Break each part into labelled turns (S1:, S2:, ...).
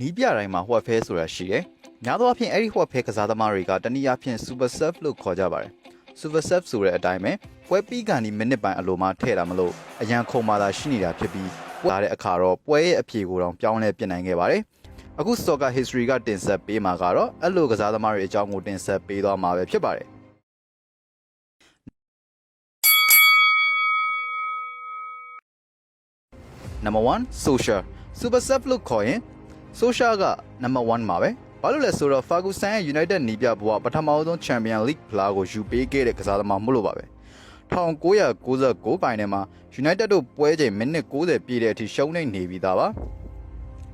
S1: နီးပြတိုင်းမှာဟွက်ဖဲဆိုတာရှိတယ်။များသောအားဖြင့်အဲ့ဒီဟွက်ဖဲကစားသမားတွေကတနည်းအားဖြင့် super sub လို့ခေါ်ကြပါတယ်။ super sub ဆိုတဲ့အတိုင်းပဲပွဲပြီးကန်ဒီမိနစ်ပိုင်းအလိုမှထည့်တာမလို့အရန်ခုံမာတာရှိနေတာဖြစ်ပြီးပွဲလာတဲ့အခါတော့ပွဲရဲ့အဖြေကိုတော့ပြောင်းလဲပြင်နိုင်ခဲ့ပါတယ်။အခု soccer history ကတင်ဆက်ပေးမှာကတော့အဲ့လိုကစားသမားတွေအကြောင်းကိုတင်ဆက်ပေးသွားမှာပဲဖြစ်ပါတယ်။ number 1 social super sub လို့ခေါ်ရင် social က number 1မှာပဲဘာလို့လဲဆိုတော့ Ferguson ရဲ့ United နီးပြဘဝပထမဆုံး Champion League ဖလားကိုယူပေးခဲ့တဲ့ကစားသမားမို့လို့ပါပဲ1999ပိုင်းထဲမှာ United တို့ပွဲချိန်မိနစ်60ပြည့်တဲ့အထိရှုံးနေနေပြီးသားပါ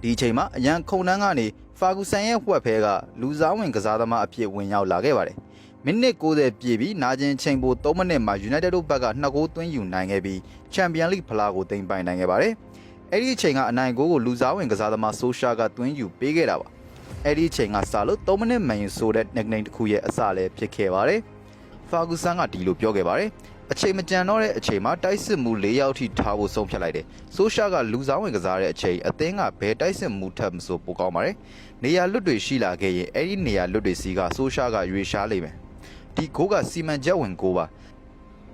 S1: ဒီအချိန်မှာအရန်ခုံနှန်းကနေ Ferguson ရဲ့ဝှက်ဖဲကလူစားဝင်ကစားသမားအဖြစ်ဝင်ရောက်လာခဲ့ပါတယ်မိနစ်60ပြည့်ပြီးနာကျင်ချိန်ပို3မိနစ်မှာ United တို့ဘက်က2ဂိုးသွင်းယူနိုင်ခဲ့ပြီး Champion League ဖလားကိုတင်ပိုင်နိုင်ခဲ့ပါတယ် အဲ့ဒီအချိန်ကအနိုင်ဂိုးကိုလူစားဝင်ကစားသမားဆိုရှာကသွင်းယူပေးခဲ့တာပါအဲ့ဒီအချိန်ကစလို့3မိနစ်မှန်ယူဆိုတဲ့ nickname တစ်ခုရဲ့အစလည်းဖြစ်ခဲ့ပါတယ်ဖာဂူဆန်ကဒီလိုပြောခဲ့ပါတယ်အချိန်မကြံတော့တဲ့အချိန်မှာတိုက်စစ်မှု၄ယောက်ထိထားဖို့ဆုံးဖြတ်လိုက်တယ်ဆိုရှာကလူစားဝင်ကစားတဲ့အချိန်အသင်းကဘယ်တိုက်စစ်မှုထပ်မဆိုပိုကောင်းပါတယ်နေရာလွတ်တွေရှိလာခဲ့ရင်အဲ့ဒီနေရာလွတ်တွေစီကဆိုရှာကရွေရှားလိမ့်မယ်ဒီဂိုးကစီမံချက်ဝင်ဂိုးပါ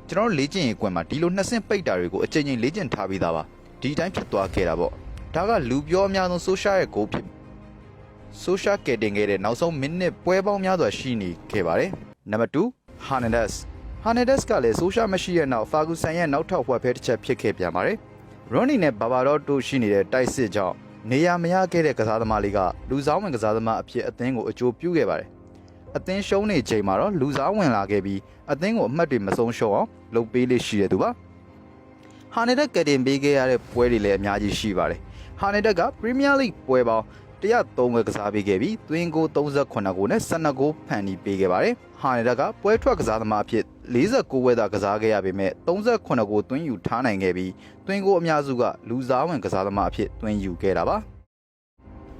S1: ကျွန်တော်တို့လေ့ကျင့်ရေးကွင်းမှာဒီလိုနှစ်ဆင့်ပိတ်တာတွေကိုအချိန်ချင်းလေ့ကျင့်ထားပြီးသားပါ ဒီတိုင်းဖြစ်သွားခဲ့တာပေါ့ဒါကလူပြောအများဆုံးဆိုရှာရဲ့ဂိုးဖြစ်ဆိုရှာကယ်တင်ခဲ့တဲ့နောက်ဆုံးမိနစ်ပွဲပေါင်းများစွာရှိနေခဲ့ပါတယ်နံပါတ်2 Hernandez Hernandez ကလည်းဆိုရှာမရှိတဲ့နောက် Ferguson ရဲ့နောက်ထပ်ဝက်ဖဲတစ်ချက်ဖြစ်ခဲ့ပြန်ပါတယ် Ronnie နဲ့ Barbaro တို့ရှိနေတဲ့တိုက်စစ်ကြောင့်နေရာမရခဲ့တဲ့ကစားသမားလေးကလူစားဝင်ကစားသမားအဖြစ်အသင်းကိုအကျိုးပြုခဲ့ပါတယ်အသင်းရှုံးနေချိန်မှာတော့လူစားဝင်လာခဲ့ပြီးအသင်းကိုအမှတ်တွေမဆုံးရှုံးအောင်လုပ်ပေးလေးရှိတဲ့သူပါ ဟာနေဒက်ကတင်ပေးခဲ့ရတဲ့ပွဲတွေလည်းအများကြီးရှိပါတယ်ဟာနေဒက်က Premier League ပွဲပေါင်း103ပွဲကစားပေးခဲ့ပြီးသွင်းကို38ကိုနဲ့12ကိုဖန်တီးပေးခဲ့ပါတယ်ဟာနေဒက်ကပွဲထွက်ကစားသမားအဖြစ်49ပွဲသာကစားခဲ့ရပေမဲ့38ကိုသွင်းယူထားနိုင်ခဲ့ပြီးသွင်းကိုအများစုကလူစားဝင်ကစားသမားအဖြစ်သွင်းယူခဲ့တာပါ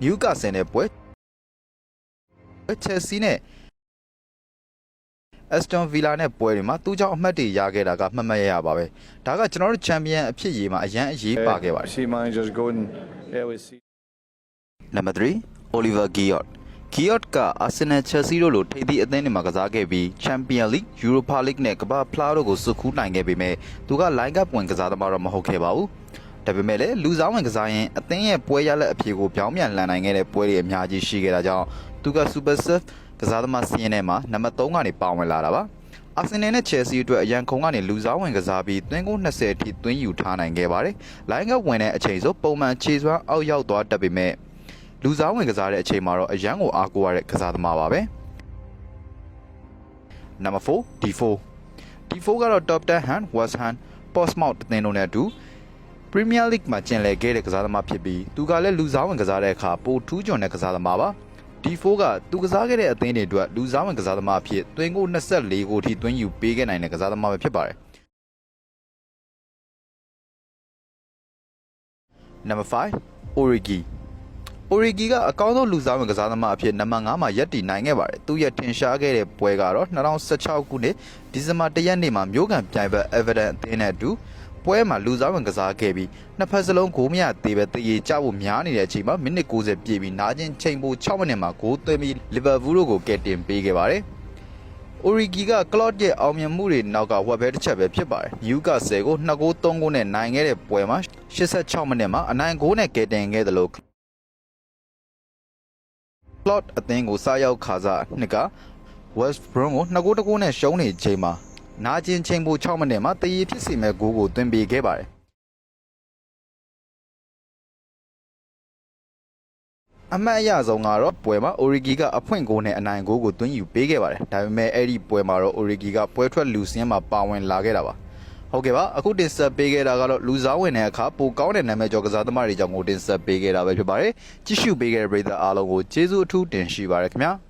S1: နယူကာဆယ်နဲ့ပွဲချက်စီနဲ့ Aston Villa နဲ့ပွဲတွေမှာသူ့ကြောင့်အမှတ်တွေရခဲ့တာကမှတ်မှတ်ရရပါပဲဒါကကျွန်တော်တို့ချန်ပီယံအဖြစ်ရေးမှာအရန်အရေးပါခဲ့ပါတယ်
S2: See managers going, yeah, we see.
S1: Number 3 Oliver Giroud Giroud က Arsenal Chelsea တို့လိုထိပ်သီးအသင်းတွေမှာကစားခဲ့ပြီး Champions League Europa League နဲ့ကမ္ဘာဖလားတို့ကိုစုခူးနိုင်ခဲ့ပေမဲ့သူက line up ဝင်ကစားသမားတော့မဟုတ်ခဲ့ပါဘူးဒါပေမဲ့လည်းလူစားဝင်ကစားရင်အသင်းရဲ့ပွဲရလက်အဖြေကိုပြောင်းပြန်လှန်နိုင်ခဲ့တဲ့ပွဲတွေအများကြီးရှိခဲ့တာကြောင့် သူက Super Sub ကစားသမားစီးရင်ထဲမှာနံပါတ်3ကနေပါဝင်လာတာပါအာဆင်နယ်နဲ့ချယ်ဆီအတွက်အရန်ခုံကနေလူစားဝင်ကစားပြီးသွင်းကို20အထိသွင်းယူထားနိုင်ခဲ့ပါတယ်။လိုင်းကဝင်တဲ့အချိန်ဆိုပုံမှန်ခြေစွမ်းအောက်ရောက်သွားတတ်ပေမဲ့လူစားဝင်ကစားတဲ့အချိန်မှာတော့အရန်ကိုအားကိုးရတဲ့ကစားသမားပါပဲ။ Number 4 D4 D4 ကတော့ Top 10 Hand West Ham Portsmouth အသင်းတို့နဲ့အတူ Premier League မှာကျင်လည်ခဲ့တဲ့ကစားသမားဖြစ်ပြီးသူကလည်းလူစားဝင်ကစားတဲ့အခါပိုထူးချွန်တဲ့ကစားသမားပါ D4 ကသူကစားခဲ့တဲ့အသင်းတွေအတွက်လူစားဝင်ကစားသမားအဖြစ်သွင်းကို24ကိုထိသွင်းယူပေးခဲ့နိုင်တဲ့ကစားသမားပဲဖြစ်ပါတယ် Number 5 Origi Origi ကအကောင်းဆုံးလူစားဝင်ကစားသမားအဖြစ်နံပါတ်5မှာရပ်တည်နိုင်ခဲ့ပါတယ်သူရဲ့ထင်ရှားခဲ့တဲ့ပွဲကတော့2016ခုနှစ်ဒီဇင်ဘာ1ရက်နေ့မှာမြို့ကန်ပြိုင်ဘက် Everton အသင်းနဲ့အတူ ပွဲမှာလူစားဝင်ကစားခဲ့ပြီးနှစ်ဖက်စလုံးဂိုးမရသေးပဲတည်ရကြဖို့များနေတဲ့အချိန်မှာမိနစ်90ပြည့်ပြီးနာကျင်ချိန်ပို6မိနစ်မှာဂိုးသွင်းပြီးလီဗာပူးတို့ကိုကယ်တင်ပေးခဲ့ပါတယ်။ Origi က Klopp ရဲ့အောင်မြင်မှုတွေနောက်ကဝက်ဘဲတစ်ချက်ပဲဖြစ်ပါတယ်။ Newcastle ကို2ဂိုး3ဂိုးနဲ့နိုင်ခဲ့တဲ့ပွဲမှာ86မိနစ်မှာအနိုင်ဂိုးနဲ့ကယ်တင်ခဲ့တယ်လို့ Klopp အသင်းကိုစားရောက်ခါစားနှစ်က West Brom ကို2ဂိုးတဂိုးနဲ့ရှုံးနေချိန်မှာ နာကျင်ချိန်ပို6မိနစ်မှာတည်ရဖြစ်စီမဲ့ဂိုးကိုသွင်းပေးခဲ့ပါတယ်အမှတ်အရဆုံးကတော့ပွဲမှာ Origi ကအဖွင့်ဂိုးနဲ့အနိုင်ဂိုးကိုသွင်းယူပေးခဲ့ပါတယ်။ဒါပေမဲ့အဲ့ဒီပွဲမှာတော့ Origi ကပွဲထွက်လူစင်းမှာပါဝင်လာခဲ့တာပါ။ဟုတ်ကဲ့ပါအခုတင်ဆက်ပေးခဲ့တာကတော့လူစားဝင်တဲ့အခါပိုကောင်းတဲ့နာမည်ကျော်ကစားသမားတွေကြောင့်ကိုတင်ဆက်ပေးခဲ့တာပဲဖြစ်ပါတယ်။ကြည့်ရှုပေးခဲ့တဲ့ပရိသတ်အားလုံးကိုကျေးဇူးအထူးတင်ရှိပါရခင်ဗျာ။